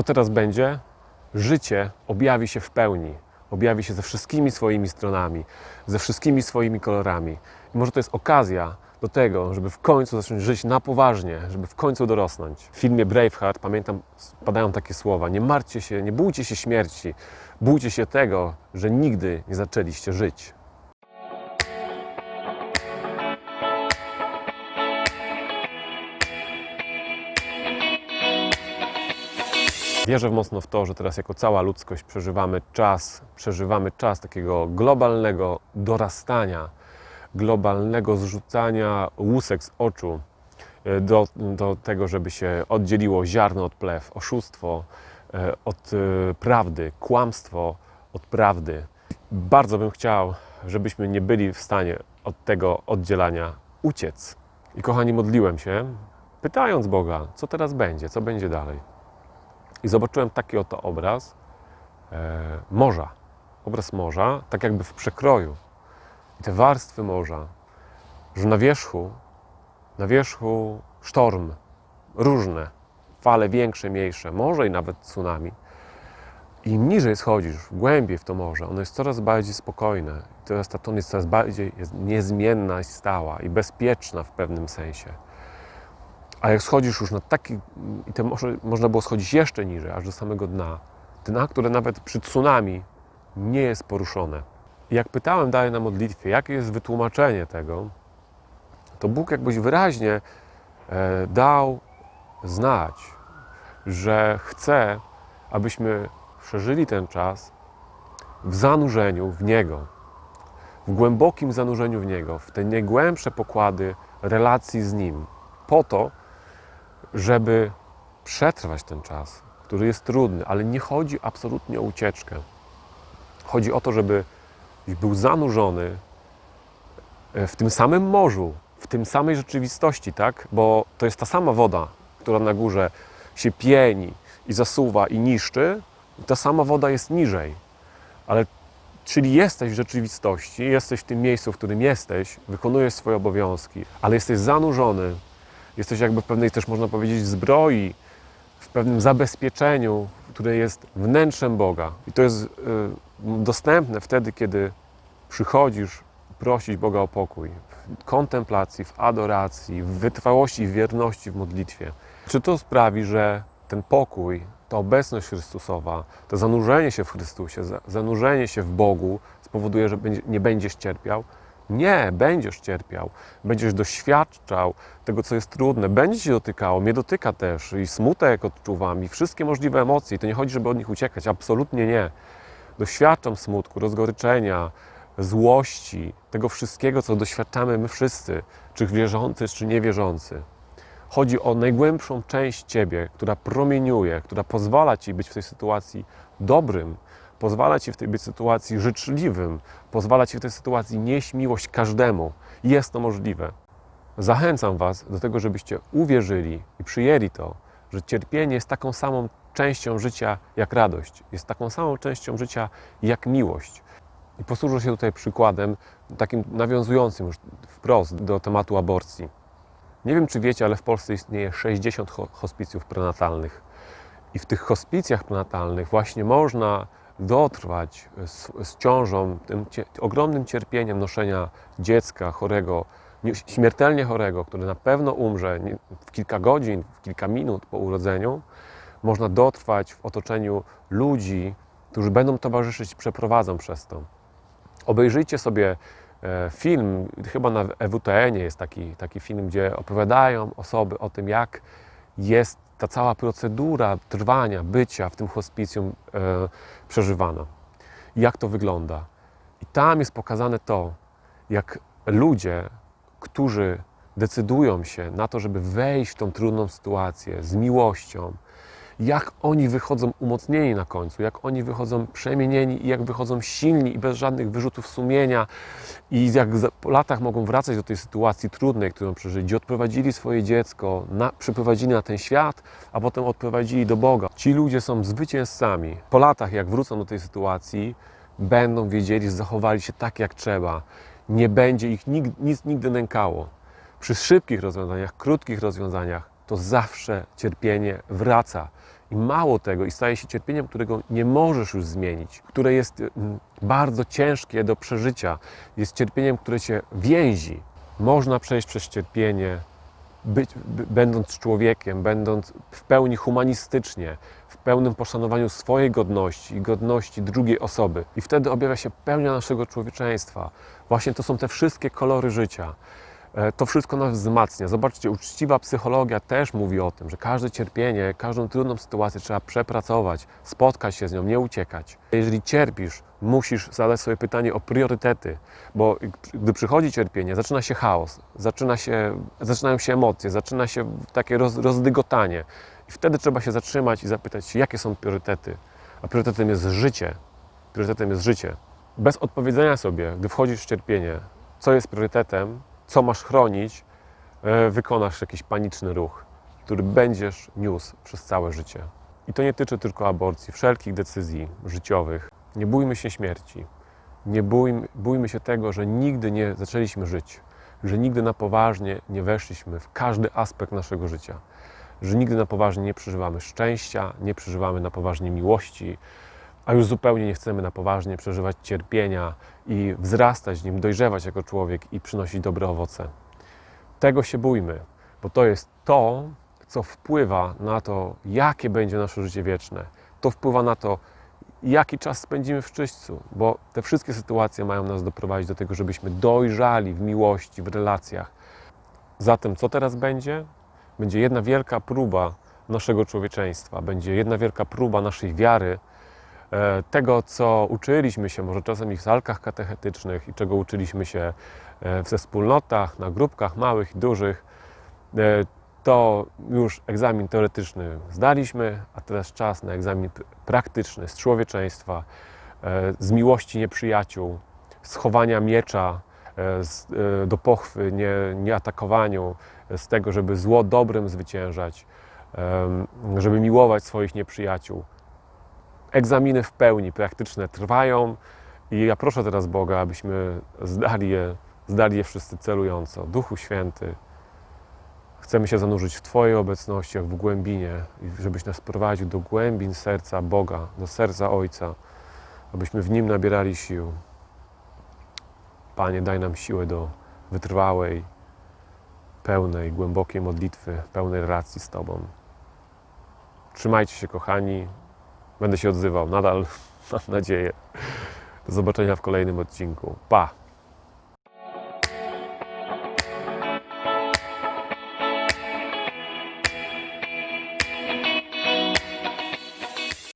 Co teraz będzie? Życie objawi się w pełni. Objawi się ze wszystkimi swoimi stronami, ze wszystkimi swoimi kolorami. I może to jest okazja do tego, żeby w końcu zacząć żyć na poważnie, żeby w końcu dorosnąć. W filmie Braveheart, pamiętam, padają takie słowa: Nie martwcie się, nie bójcie się śmierci, bójcie się tego, że nigdy nie zaczęliście żyć. Wierzę mocno w to, że teraz jako cała ludzkość przeżywamy czas, przeżywamy czas takiego globalnego dorastania, globalnego zrzucania łusek z oczu e, do, do tego, żeby się oddzieliło ziarno od plew, oszustwo e, od e, prawdy, kłamstwo od prawdy. Bardzo bym chciał, żebyśmy nie byli w stanie od tego oddzielania uciec. I kochani, modliłem się, pytając Boga, co teraz będzie, co będzie dalej. I zobaczyłem taki oto obraz e, morza. Obraz morza, tak jakby w przekroju. I te warstwy morza, że na wierzchu, na wierzchu sztorm, różne, fale większe, mniejsze, może i nawet tsunami. Im niżej schodzisz, głębiej w to morze, ono jest coraz bardziej spokojne. Teraz ta ton jest coraz bardziej jest niezmienna i stała i bezpieczna w pewnym sensie. A jak schodzisz już na taki, i to może, można było schodzić jeszcze niżej, aż do samego dna, dna, które nawet przy tsunami nie jest poruszone. I jak pytałem dalej na modlitwie, jakie jest wytłumaczenie tego, to Bóg jakbyś wyraźnie e, dał znać, że chce, abyśmy przeżyli ten czas w zanurzeniu w Niego, w głębokim zanurzeniu w Niego, w te najgłębsze pokłady relacji z Nim, po to, żeby przetrwać ten czas, który jest trudny, ale nie chodzi absolutnie o ucieczkę. Chodzi o to, żeby był zanurzony e, w tym samym morzu, w tym samej rzeczywistości, tak? Bo to jest ta sama woda, która na górze się pieni i zasuwa i niszczy, i ta sama woda jest niżej. Ale czyli jesteś w rzeczywistości, jesteś w tym miejscu, w którym jesteś, wykonujesz swoje obowiązki, ale jesteś zanurzony jesteś jakby w pewnej też można powiedzieć zbroi, w pewnym zabezpieczeniu, które jest wnętrzem Boga. I to jest y, dostępne wtedy, kiedy przychodzisz prosić Boga o pokój. W kontemplacji, w adoracji, w wytrwałości, w wierności w modlitwie. Czy to sprawi, że ten pokój, ta obecność Chrystusowa, to zanurzenie się w Chrystusie, zanurzenie się w Bogu spowoduje, że nie będziesz cierpiał? Nie, będziesz cierpiał, będziesz doświadczał tego, co jest trudne, będzie Cię dotykało, mnie dotyka też i smutek odczuwam i wszystkie możliwe emocje. I to nie chodzi, żeby od nich uciekać, absolutnie nie. Doświadczam smutku, rozgoryczenia, złości, tego wszystkiego, co doświadczamy my wszyscy, czy wierzący, czy niewierzący. Chodzi o najgłębszą część Ciebie, która promieniuje, która pozwala Ci być w tej sytuaci dobrym, pozwala Ci w tej sytuacji życzliwym, pozwala Ci w tej sytuacji nieść miłość każdemu. Jest to możliwe. Zachęcam Was do tego, żebyście uwierzyli i przyjęli to, że cierpienie jest taką samą częścią życia jak radość, jest taką samą częścią życia jak miłość. I posłużę się tutaj przykładem, takim nawiązującym już wprost do tematu aborcji. Nie wiem, czy wiecie, ale w Polsce istnieje 60 hospicjów prenatalnych. I w tych hospicjach prenatalnych właśnie można dotrwać z, z ciążą, tym cie, ogromnym cierpieniem noszenia dziecka chorego, śmiertelnie chorego, który na pewno umrze w kilka godzin, w kilka minut po urodzeniu, można dotrwać w otoczeniu ludzi, którzy będą towarzyszyć, przeprowadzą przez to. Obejrzyjcie sobie e, film, chyba na EWTN jest taki, taki film, gdzie opowiadają osoby o tym, jak jest ta cała procedura trwania, bycia w tym hospicjum e, przeżywana. Jak to wygląda. I tam jest pokazane to, jak ludzie, którzy decydują się na to, żeby wejść w tą trudną sytuację z miłością, jak oni wychodzą umocnieni na końcu, jak oni wychodzą przemienieni i jak wychodzą silni i bez żadnych wyrzutów sumienia i jak po latach mogą wracać do tej sytuacji trudnej, którą przeżyli, gdzie odprowadzili swoje dziecko, na, przyprowadzili na ten świat, a potem odprowadzili do Boga. Ci ludzie są zwycięzcami. Po latach, jak wrócą do tej sytuacji, będą wiedzieli, że zachowali się tak, jak trzeba. Nie będzie ich nic nigdy nękało. Przy szybkich rozwiązaniach, krótkich rozwiązaniach, to zawsze cierpienie wraca I mało tego, i staje się cierpieniem, którego nie możesz już zmienić, które jest mm, bardzo ciężkie do przeżycia, jest cierpieniem, które cię więzi. Można przejść przez cierpienie, być, będąc człowiekiem, będąc w pełni humanistycznie, w pełnym poszanowaniu swojej godności i godności drugiej osoby. I wtedy objawia się pełnia naszego człowieczeństwa. Właśnie to są te wszystkie kolory życia. E, To wszystko nas wzmacnia. Zobaczcie, uczciwa psychologia też mówi o tym, że każde cierpienie, każdą trudną sytuację trzeba przepracować, spotkać się z nią, nie uciekać. Jeżeli cierpisz, musisz zadać sobie pytanie o priorytety, bo gdy przychodzi cierpienie, zaczyna się chaos, zaczyna się, zaczynają się emocje, zaczyna się takie roz, rozdygotanie. I wtedy trzeba się zatrzymać i zapytać jakie są priorytety. A priorytetem jest życie. Priorytetem jest życie. Bez odpowiedzenia sobie, gdy wchodzisz w cierpienie, co jest priorytetem, co masz chronić, e, wykonasz jakiś paniczny ruch, który będziesz niósł przez całe życie. I to nie tyczy tylko aborcji, wszelkich decyzji życiowych. Nie bójmy się śmierci. Nie bójmy, bójmy się tego, że nigdy nie zaczęliśmy żyć, że nigdy na poważnie nie weszliśmy w każdy aspekt naszego życia, że nigdy na poważnie nie przeżywamy szczęścia, nie przeżywamy na poważnie miłości, a już zupełnie nie chcemy na poważnie przeżywać cierpienia i wzrastać w nim, dojrzewać jako człowiek i przynosić dobre owoce. Tego się bójmy, bo to jest to, co wpływa na to, jakie będzie nasze życie wieczne. To wpływa na to, jaki czas spędzimy w czyśćcu, bo te wszystkie sytuacje mają nas doprowadzić do tego, żebyśmy dojrzali w miłości, w relacjach. Zatem, co teraz będzie? Będzie jedna wielka próba naszego człowieczeństwa, będzie jedna wielka próba naszej wiary, tego, co uczyliśmy się, może czasem w salkach katechetycznych i czego uczyliśmy się e, ze wspólnotach, na grupkach małych i dużych, e, to już egzamin teoretyczny zdaliśmy, a teraz czas na egzamin praktyczny z człowieczeństwa, e, z miłości nieprzyjaciół, z chowania miecza e, e, do pochwy, nie, nie atakowaniu, e, z tego, żeby zło dobrem zwyciężać, żeby miłować swoich nieprzyjaciół. Egzaminy w pełni praktyczne trwają i ja proszę teraz Boga, abyśmy zdali je, zdali je wszyscy celująco. Duchu Święty, chcemy się zanurzyć w Twojej obecności, w głębinie, żebyś nas prowadził do głębin serca Boga, do serca Ojca, abyśmy w Nim nabierali sił. Panie, daj nam siłę do wytrwałej, pełnej, głębokiej modlitwy, pełnej relacji z Tobą. Trzymajcie się, kochani. Będę się odzywał, nadal mam nadzieję. Do zobaczenia w kolejnym odcinku. Pa!